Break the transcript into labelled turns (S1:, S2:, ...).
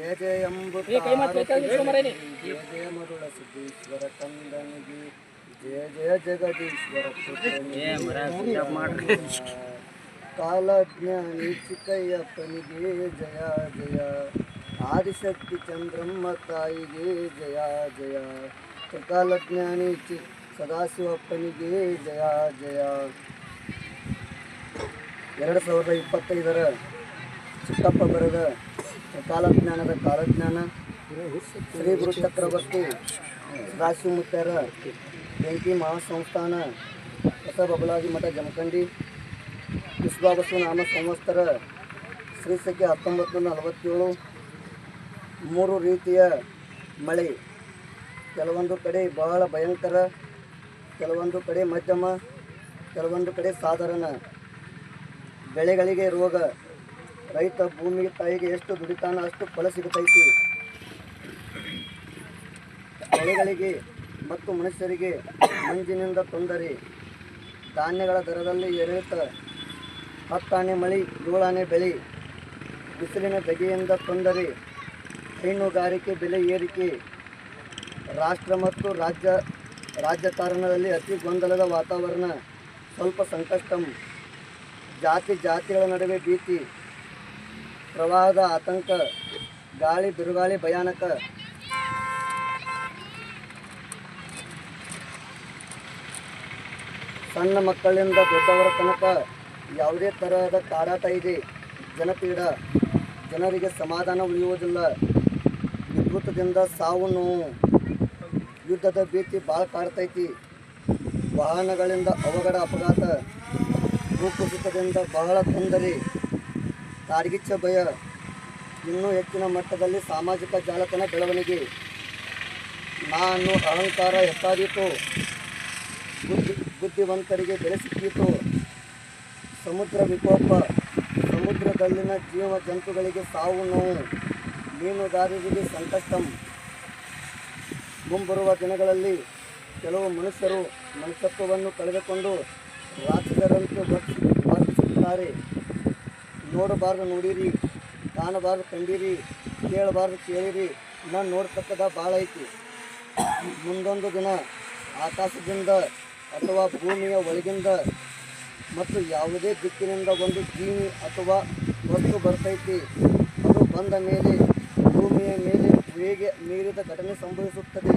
S1: ಜಯ ಜಯ ಮರುಳ ಸಿದ್ದೇಶ್ವರ ಕಂದನಿಗೆ ಜಯ ಜಯ ಜಗದೀಶ್ವರ ಕಾಲಜ್ಞಾನಿ ಚಿಕ್ಕಯ್ಯಪ್ಪನಿಗೆ ಜಯ ಜಯ. ಆದಿಶಕ್ತಿ ಚಂದ್ರಮ್ಮ ತಾಯಿಗೆ ಜಯ ಜಯ. ತ್ರಿಕಾಲಜ್ಞಾನಿ ಚಿ ಸದಾಶಿವಪ್ಪನಿಗೆ ಜಯ ಜಯ. ಎರಡು ಸಾವಿರದ ಇಪ್ಪತ್ತೈದರ ಚಿಕ್ಕಪ್ಪ ಬರೆದ ಕಾಲಜ್ಞಾನದ ಕಾಲಜ್ಞಾನ, ಶ್ರೀ ಗುರು ಚಕ್ರವರ್ತಿ ರಾಶಿಮುತ್ತರ ಬೆಂಕಿ ಮಹಾಸಂಸ್ಥಾನ ಹೊಸ ಬಬಲಾಜಿ ಮಠ ಜಮಖಂಡಿ ವಿಶ್ವಾಬಸು ನಾಮ ಸಂವತ್ಸರ ಶ್ರೀ ಸಂಖ್ಯೆ ಹತ್ತೊಂಬತ್ತು ನಲವತ್ತೇಳು. ಮೂರು ರೀತಿಯ ಮಳೆ. ಕೆಲವೊಂದು ಕಡೆ ಬಹಳ ಭಯಂಕರ, ಕೆಲವೊಂದು ಕಡೆ ಮಧ್ಯಮ, ಕೆಲವೊಂದು ಕಡೆ ಸಾಧಾರಣ. ಬೆಳೆಗಳಿಗೆ ರೋಗ ರೈತ ಭೂಮಿ ತಾಯಿಗೆ ಎಷ್ಟು ದುಡಿತಾನ ಅಷ್ಟು ಫಲ ಸಿಗುತ್ತೈತಿ. ಬೆಳೆಗಳಿಗೆ ಮತ್ತು ಮನುಷ್ಯರಿಗೆ ಮಂಜಿನಿಂದ ತೊಂದರೆ. ಧಾನ್ಯಗಳ ದರದಲ್ಲಿ ಏರಿಳಿತ. ಹತ್ತಾನೆ ಮಳಿ, ಏಳಾನೆ ಬೆಳೆ. ಬಿಸಿಲಿನ ಬಗೆಯಿಂದ ತೊಂದರೆ. ಹೈನುಗಾರಿಕೆ ಬೆಲೆ ಏರಿಕೆ. ರಾಷ್ಟ್ರ ಮತ್ತು ರಾಜ್ಯ, ರಾಜಕಾರಣದಲ್ಲಿ ಅತಿ ಗೊಂದಲದ ವಾತಾವರಣ. ಸ್ವಲ್ಪ ಸಂಕಷ್ಟಂ. ಜಾತಿ ಜಾತಿಗಳ ನಡುವೆ ಭೀತಿ. ಪ್ರವಾಹದ ಆತಂಕ, ಗಾಳಿ, ಬಿರುಗಾಳಿ, ಭಯಾನಕ. ಸಣ್ಣ ಮಕ್ಕಳಿಂದ ದೊಡ್ಡವರ ತನಕ ಯಾವುದೇ ತರಹದ ಕಾಡಾಟ ಇದೆ ಜನಪೀಡ, ಜನರಿಗೆ ಸಮಾಧಾನ ಉಳಿಯುವುದಿಲ್ಲ. ವಿಕೃತದಿಂದ ಸಾವು ನೋವು. ಯುದ್ಧದ ಭೀತಿ ಭಾಳ ಕಾಡ್ತೈತಿ. ವಾಹನಗಳಿಂದ ಅವಘಡ, ಅಪಘಾತ. ಭೂಕುಸಿತದಿಂದ ಬಹಳ ತೊಂದರೆ. ಕಾಡ್ಗಿಚ್ಚ ಭಯ. ಇನ್ನೂ ಹೆಚ್ಚಿನ ಮಟ್ಟದಲ್ಲಿ ಸಾಮಾಜಿಕ ಜಾಲತಾಣ ಬೆಳವಣಿಗೆ. ನಾನು ಅಹಂಕಾರ ಹೆಚ್ಚಾದೀತು ಬುದ್ಧಿ, ಬುದ್ಧಿವಂತರಿಗೆ ಬೆಲೆ ಸಿಕ್ಕಿತು ಸಮುದ್ರ ವಿಕೋಪ, ಸಮುದ್ರದಲ್ಲಿನ ಜೀವ ಜಂತುಗಳಿಗೆ ಸಾವು ನೋವು, ಮೀನುಗಾರರಿಗೆ ಸಂಕಷ್ಟಂ. ಮುಂಬರುವ ದಿನಗಳಲ್ಲಿ ಕೆಲವು ಮನುಷ್ಯರು ಮನುಷ್ಯತ್ವವನ್ನು ಕಳೆದುಕೊಂಡು ರಾಜರಂತೆ ವರ್ತಿ, ವರ್ತಿಸುತ್ತಾರೆ. ನೋಡಬಾರ್ದು ನೋಡಿರಿ, ಕಾಣಬಾರ್ದು ಕಂಡಿರಿ, ಕೇಳಬಾರ್ದು ಕೇಳಿರಿ ನಾನು ನೋಡ್ತಕ್ಕದ ಭಾಳ ಐತಿ. ಮುಂದೊಂದು ದಿನ ಆಕಾಶದಿಂದ ಅಥವಾ ಭೂಮಿಯ ಒಳಗಿಂದ ಮತ್ತು ಯಾವುದೇ ದಿಕ್ಕಿನಿಂದ ಒಂದು ಜೀವಿ ಅಥವಾ ವಸ್ತು ಬರ್ತೈತಿ, ಅದು ಬಂದ ಮೇಲೆ ಭೂಮಿಯ ಮೇಲೆ ವೇಗ ಮೀರಿದ ಘಟನೆ ಸಂಭವಿಸುತ್ತದೆ